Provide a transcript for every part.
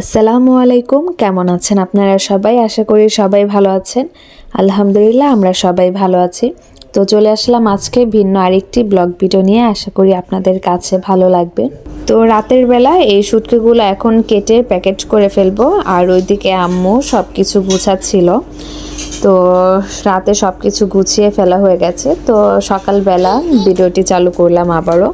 আসসালামু আলাইকুম, কেমন আছেন আপনারা সবাই? আশা করি সবাই ভালো আছেন। আলহামদুলিল্লাহ, আমরা সবাই ভালো আছি। তো চলে আসলাম আজকে ভিন্ন আরেকটি ব্লগ ভিডিও নিয়ে। আশা করি আপনাদের কাছে ভালো লাগবে। তো রাতের বেলা এই শুটকিগুলো এখন কেটে প্যাকেট করে ফেলব, আর ওইদিকে আম্মু সব কিছু গুছাচ্ছিল। তো রাতে সব কিছু গুছিয়ে ফেলা হয়ে গেছে। তো সকালবেলা ভিডিওটি চালু করলাম আবারও।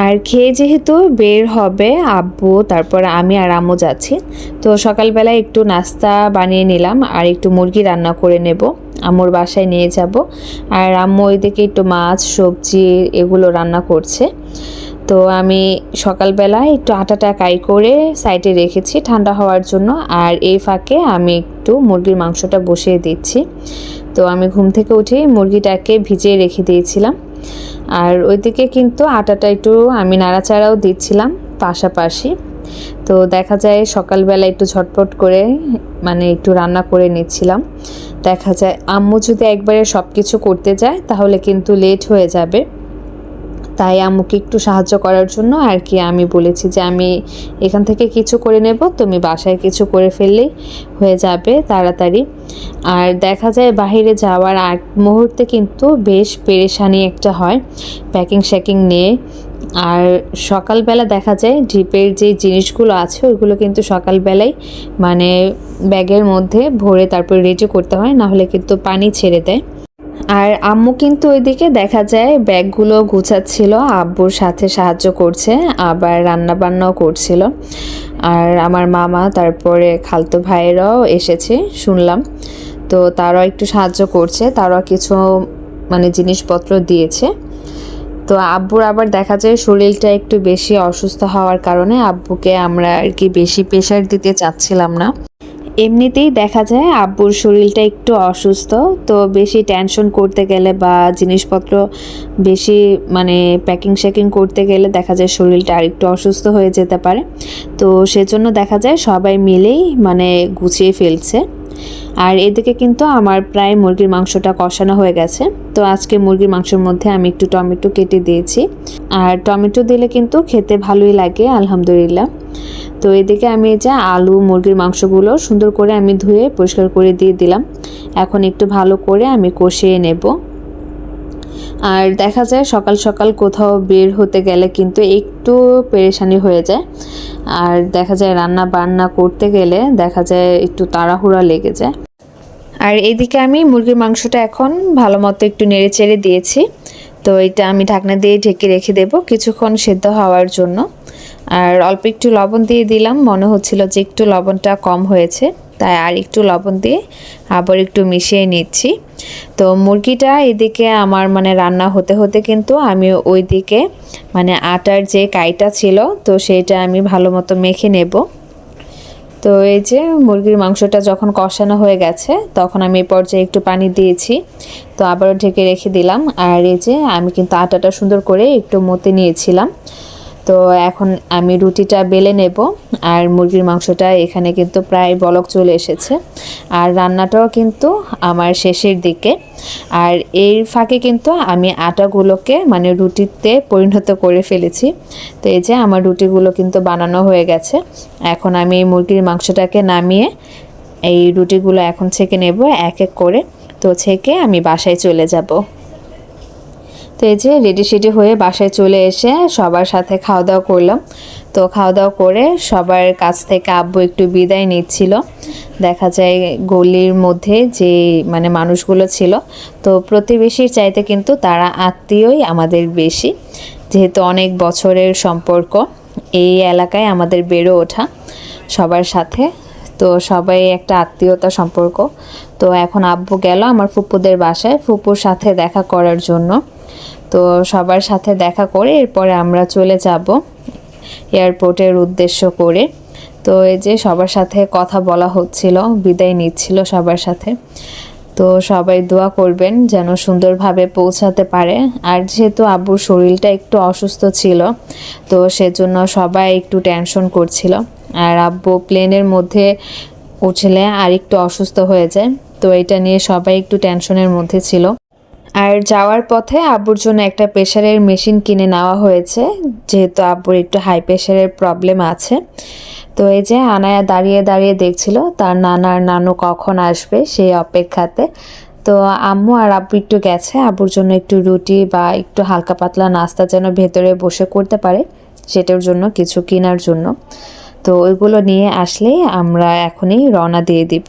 আর খেয়ে যেহেতু বের হবে আব্বু, তারপর আমি আর আম্মু যাচ্ছি। তো সকালবেলায় একটু নাস্তা বানিয়ে নিলাম আর একটু মুরগি রান্না করে নেব। আম্মুর বাসায় নিয়ে যাব। আর আম্মু ওইদিকে একটু মাছ, সবজি এগুলো রান্না করছে। তো আমি সকালবেলায় একটু আটাটা কাই করে সাইডে রেখেছি ঠান্ডা হওয়ার জন্য। আর এই ফাঁকে আমি একটু মুরগির মাংসটা বসিয়ে দিচ্ছি। তো আমি ঘুম থেকে উঠে মুরগিটাকে ভিজিয়ে রেখে দিয়েছিলাম। আর ওইদিকে কিন্তু আটাটা একটু আমি নাড়াচাড়াও দিচ্ছিলাম পাশাপাশি। তো দেখা যায় সকালবেলা একটু ঝটপট করে মানে একটু রান্না করে নিচ্ছিলাম। দেখা যায় আম্মু যদি একবারে সব কিছু করতে যায় তাহলে কিন্তু লেট হয়ে যাবে। তাই আম্মুকে একটু সাহায্য করার জন্য আর কি আমি বলেছি যে আমি এখান থেকে কিছু করে নেব, তুমি বাসায় কিছু করে ফেললেই হয়ে যাবে তাড়াতাড়ি। আর দেখা যায় বাইরে যাওয়ার আগ মুহূর্তে কিন্তু বেশ পেরেশানি একটা হয় প্যাকিং শ্যাকিং নিয়ে। আর সকালবেলা দেখা যায় ডিপের যে জিনিসগুলো আছে ওইগুলো কিন্তু সকালবেলায় মানে ব্যাগের মধ্যে ভরে তারপর রেডি করতে হয় না হলে কিন্তু পানি ছেড়ে দেয়। আর আম্মু কিন্তু ওইদিকে দেখা যায়, ব্যাগগুলো গুছাচ্ছিল, আব্বুর সাথে সাহায্য করছে, আবার রান্না বান্নাও করছিল। আর আমার মামা, তারপরে খালতো ভাইয়েরাও এসেছে, শুনলাম। তো তারাও একটু সাহায্য করছে, তারাও কিছু মানে জিনিসপত্র দিয়েছে। তো আব্বুর আবার দেখা যায় শরীরটা একটু বেশি অসুস্থ হওয়ার কারণে আব্বুকে আমরা আর কি বেশি প্রেশার দিতে চাচ্ছিলাম না। এমনিতেই দেখা যায় আব্বুর শরীরটা একটু অসুস্থ, তো বেশি টেনশন করতে গেলে বা জিনিসপত্র বেশি মানে প্যাকিং শ্যাকিং করতে গেলে দেখা যায় শরীরটা আরেকটু অসুস্থ হয়ে যেতে পারে। তো সেজন্য দেখা যায় সবাই মিলেই মানে গুছিয়ে ফেলছে। আর এদিকে কিন্তু আমার প্রায় মুরগির মাংসটা কষানো হয়ে গেছে। তো আজকে মুরগির মাংসের মধ্যে আমি একটু টমেটো কেটে দিয়েছি। আর টমেটো দিলে কিন্তু খেতে ভালোই লাগে, আলহামদুলিল্লাহ। তো এদিকে আমি এই যা আলু, মুরগির মাংসগুলো সুন্দর করে আমি ধুয়ে পরিষ্কার করে দিয়ে দিলাম। এখন একটু ভালো করে আমি কষিয়ে নেব। আর দেখা যায় সকাল সকাল কোথাও বের হতে গেলে কিন্তু একটু পেরেশানি হয়ে যায়। আর দেখা যায় রান্না বান্না করতে গেলে দেখা যায় একটু তাড়াহুড়া লেগে যায়। আর এদিকে আমি মুরগির মাংসটা এখন ভালো মতো একটু নেড়ে চেড়ে দিয়েছি। তো এটা আমি ঢাকনা দিয়ে ঢেকে রেখে দেব কিছুক্ষণ সেদ্ধ হওয়ার জন্য। আর অল্প একটু লবণ দিয়ে দিলাম। মনে হচ্ছিল যে একটু লবণটা কম হয়েছে। তাই আর একটু লবণ দিয়ে আবার একটু মিশিয়ে নিচ্ছি। তো মুরগিটা এদিকে আমার মানে রান্না হতে হতে কিন্তু আমি ওই দিকে মানে আটার যে কাইটা ছিল, তো সেটা আমি ভালো মতো মেখে নেব। তো এই যে মুরগির মাংসটা যখন কষানো হয়ে গেছে, তখন আমি এই পর্যায়ে একটু পানি দিয়েছি। তো আবারও ঢেকে রেখে দিলাম। আর এই যে আমি কিন্তু আটাটা সুন্দর করে একটু মতে নিয়েছিলাম। তো এখন আমি রুটিটা বেলে নেব, আর মুরগির মাংসটা এখানে কিন্তু প্রায় বলক চলে এসেছে। আর রান্নাটাও কিন্তু আমার শেষের দিকে। আর এর ফাঁকে কিন্তু আমি আটাগুলোকে মানে রুটিতে পরিণত করে ফেলেছি। তো এই যে আমার রুটিগুলো কিন্তু বানানো হয়ে গেছে। এখন আমি এই মুরগির মাংসটাকে নামিয়ে এই রুটিগুলো এখন ছেঁকে নেব এক এক করে। তো ছেঁকে আমি বাসায় চলে যাব। তো এই যে রেডি সেডি হয়ে বাসায় চলে এসে সবার সাথে খাওয়া দাওয়া করলাম। তো খাওয়া দাওয়া করে সবার কাছ থেকে আব্বু একটু বিদায় নিচ্ছিল। দেখা যায় গলির মধ্যে যে মানে মানুষগুলো ছিল। তো প্রতিবেশীর চাইতে কিন্তু তারা আত্মীয়ই আমাদের বেশি। যেহেতু অনেক বছরের সম্পর্ক, এই এলাকায় আমাদের বেড়ে ওঠা সবার সাথে। তো সবাই একটা আত্মীয়তা সম্পর্ক। তো এখন আব্বু গেল আমার ফুপুদের বাসায়, ফুপুর সাথে দেখা করার জন্য। তো সবার সাথে দেখা করে এরপরে আমরা চলে যাব এয়ারপোর্টের উদ্দেশ্য করে। তো এই যে সবার সাথে কথা বলা হচ্ছিল, বিদায় নিচ্ছিল সবার সাথে। তো সবাই দোয়া করবেন যেন সুন্দরভাবে পৌঁছাতে পারে। আর যেহেতু আব্বুর শরীরটা একটু অসুস্থ ছিল, তো সেজন্য সবাই একটু টেনশন করছিল। আর আব্বু প্লেনের মধ্যে উঠলে আর একটু অসুস্থ হয়ে যায়। তো এটা নিয়ে সবাই একটু টেনশনের মধ্যে ছিল। আর যাওয়ার পথে আব্বুর জন্য একটা প্রেশারের মেশিন কিনে নেওয়া হয়েছে। যেহেতু আব্বুর একটু হাই প্রেশারের প্রবলেম আছে। তো এই যে আনায়া দাঁড়িয়ে দাঁড়িয়ে দেখছিল, তার নানার নানু কখন আসবে সেই অপেক্ষাতে। তো আম্মু আর আব্বু একটু গেছে, আব্বুর জন্য একটু রুটি বা একটু হালকা পাতলা নাস্তা যেন ভেতরে বসে করতে পারে, সেটার জন্য কিছু কেনার জন্য। তো ওইগুলো নিয়ে আসলে আমরা এখনই রওনা দিয়ে দিব।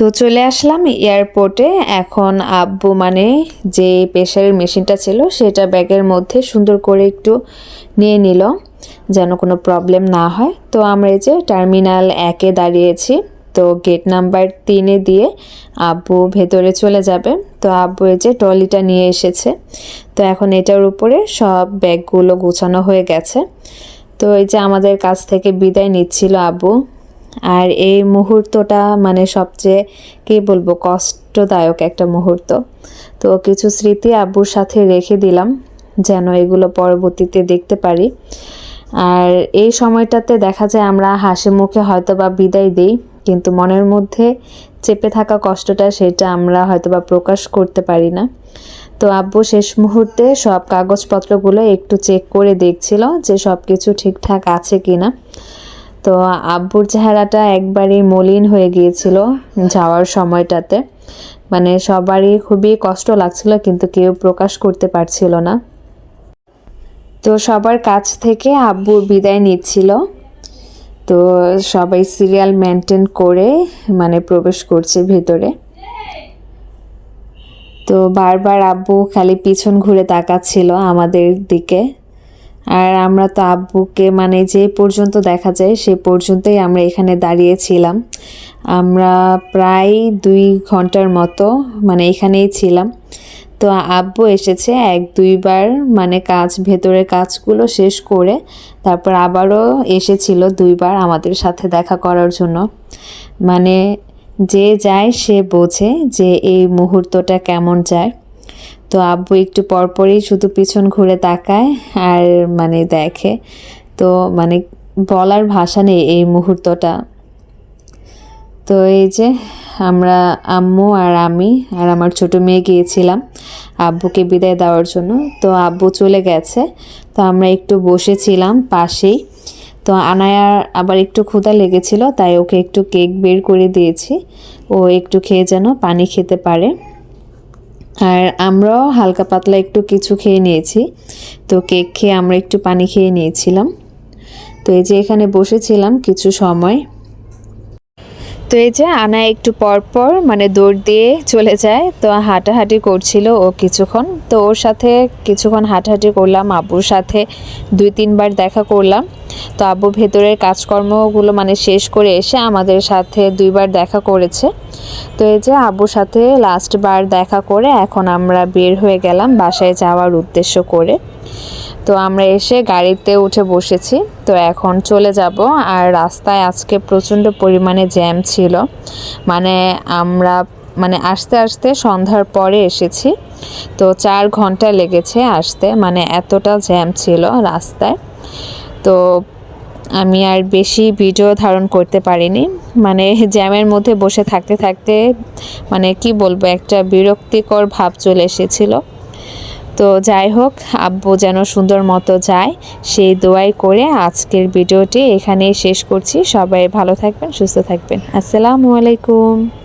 তো চলে আসলাম এয়ারপোর্টে এখন আব্বু মানে যে প্রেশারের মেশিনটা ছিল, সেটা ব্যাগের মধ্যে সুন্দর করে একটু নিয়ে নিল, যেন কোনো প্রবলেম না হয়। তো আমরা এই যে টার্মিনাল একে দাঁড়িয়েছি, তো গেট নাম্বার তিনে দিয়ে আব্বু ভেতরে চলে যাবে। তো আব্বু এই যে ট্রলিটা নিয়ে এসেছে। তো এখন এটার উপরে সব ব্যাগগুলো গোছানো হয়ে গেছে। তো এই যে আমাদের কাছ থেকে বিদায় নিচ্ছিল আব্বু। আর এই মুহূর্তটা মানে সবচেয়ে, কি বলব, কষ্টদায়ক একটা মুহূর্ত। তো কিছু স্মৃতি আব্বুর সাথে রেখে দিলাম, যেন এগুলো পরবর্তীতে দেখতে পারি। আর এই সময়টাতে দেখা যায় আমরা হাসি মুখে হয়তো বা বিদায় দিই, কিন্তু মনের মধ্যে চেপে থাকা কষ্টটা সেটা আমরা হয়তো বা প্রকাশ করতে পারি না। তো আব্বু শেষ মুহূর্তে সব কাগজপত্রগুলো একটু চেক করে দেখছিল যে সব কিছু ঠিকঠাক আছে কি না তো আব্বুর চেহারাটা একবারই মলিন হয়ে গিয়েছিল যাওয়ার সময়টাতে। মানে সবারই খুবই কষ্ট লাগছিল, কিন্তু কেউ প্রকাশ করতে পারছিল না। তো সবার কাছ থেকে আব্বু বিদায় নিচ্ছিল। তো সবাই সিরিয়াল মেনটেন করে মানে প্রবেশ করছে ভেতরে। তো বারবার আব্বু খালি পিছন ঘুরে তাকাচ্ছিল আমাদের দিকে। আর আমরা তো আব্বুকে মানে যে পর্যন্ত দেখা যায় সে পর্যন্তই আমরা এখানে দাঁড়িয়েছিলাম। আমরা প্রায় দুই ঘণ্টার মতো মানে এখানেই ছিলাম। তো আব্বু এসেছে এক দুইবার মানে কাজ, ভেতরের কাজগুলো শেষ করে তারপর আবারও এসেছিল দুইবার আমাদের সাথে দেখা করার জন্য। মানে যে যায় সে বোঝে যে এই মুহূর্তটা কেমন যায়। তো আব্বু একটু পরপরই শুধু পিছন ঘুরে তাকায় আর মানে দেখে। তো মানে বলার ভাষা নেই এই মুহূর্তটা। তো এই যে আমরা আম্মু আর আমি আর আমার ছোট মেয়ে গিয়েছিলাম আব্বুকে বিদায় দেওয়ার জন্য। তো আব্বু চলে গেছে। তো আমরা একটু বসেছিলাম পাশেই। তো আনায়ার আবার একটু ক্ষুধা লেগেছিল, তাই ওকে একটু কেক বের করে দিয়েছি। ও একটু খেয়ে যেন পানি খেতে পারে। আর আমরাও হালকা পাতলা একটু কিছু খেয়ে নিয়েছি। তো কেক খেয়ে আমরা একটু পানি খেয়ে নিয়েছিলাম। তো এই যে এখানে বসেছিলাম কিছু সময়। তো এই যে আনা একটু পর পর মানে দৌড় দিয়ে চলে যায়। তো হাঁটাহাঁটি করছিল ও কিছুক্ষণ। তো ওর সাথে কিছুক্ষণ হাঁটাহাঁটি করলাম, আব্বুর সাথে দুই তিনবার দেখা করলাম। তো আব্বু ভেতরের কাজকর্মগুলো মানে শেষ করে এসে আমাদের সাথে দুইবার দেখা করেছে। তো এই যে আব্বুর সাথে লাস্টবার দেখা করে এখন আমরা বের হয়ে গেলাম বাসায় যাওয়ার উদ্দেশ্য করে। তো আমরা এসে গাড়িতে উঠে বসেছি। তো এখন চলে যাব আর রাস্তায় আজকে প্রচণ্ড পরিমাণে জ্যাম ছিল। মানে আমরা মানে আসতে আসতে সন্ধ্যার পরে এসেছি। তো চার ঘণ্টা লেগেছে আসতে মানে এতটা জ্যাম ছিল রাস্তায়। তো আমি আর বেশি ভিডিও ধারণ করতে পারিনি। মানে জ্যামের মধ্যে বসে থাকতে থাকতে মানে কি বলব, একটা বিরক্তিকর ভাব চলে এসেছিল। তো যাই হোক, আব্বু যেন সুন্দর মতো যায়, সেই দোয়াই করে আজকের ভিডিওটি এখানেই শেষ করছি। সবাই ভালো থাকবেন, সুস্থ থাকবেন। আসসালামু আলাইকুম।